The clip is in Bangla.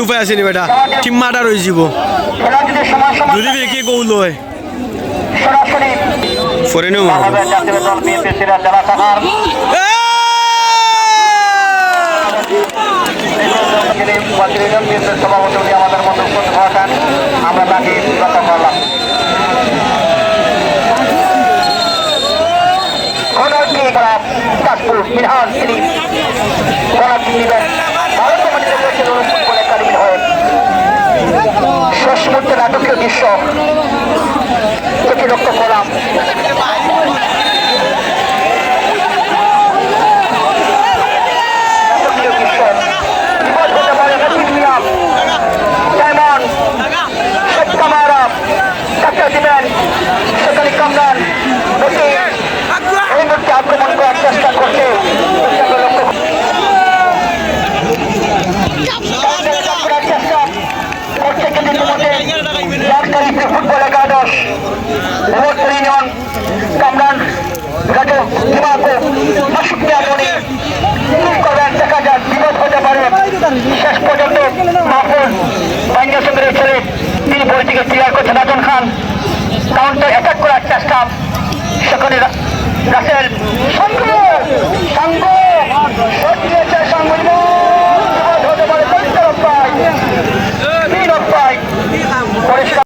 উপায় যাব যদি সমান সমান কি গৌল হয় ফরে নেও। বাংলাদেশ জাতীয় বিধান তিনি গণাটি দিবেন ভারত মাটিতে রয়েছেন ফুটবল একাডেমির হয়ে। শেষ মুহূর্তে নাটকীয় দৃশ্য। কিন্তু ইতিমধ্যে সরকারি ফুটবল একাদশ ভোটপুর ইউনিয়ন কামরান রাজু দিমাকো মাসুকি কি করবেন দেখা যাক বিপদ হতে পারে শেষ পর্যন্ত মাহফুজ বাঙ্গা সুন্দরের ছেলে তিনি বই থেকে ক্লিয়ার করছেন রাজন খান কাউন্টার অ্যাটাক করার চেষ্টা これ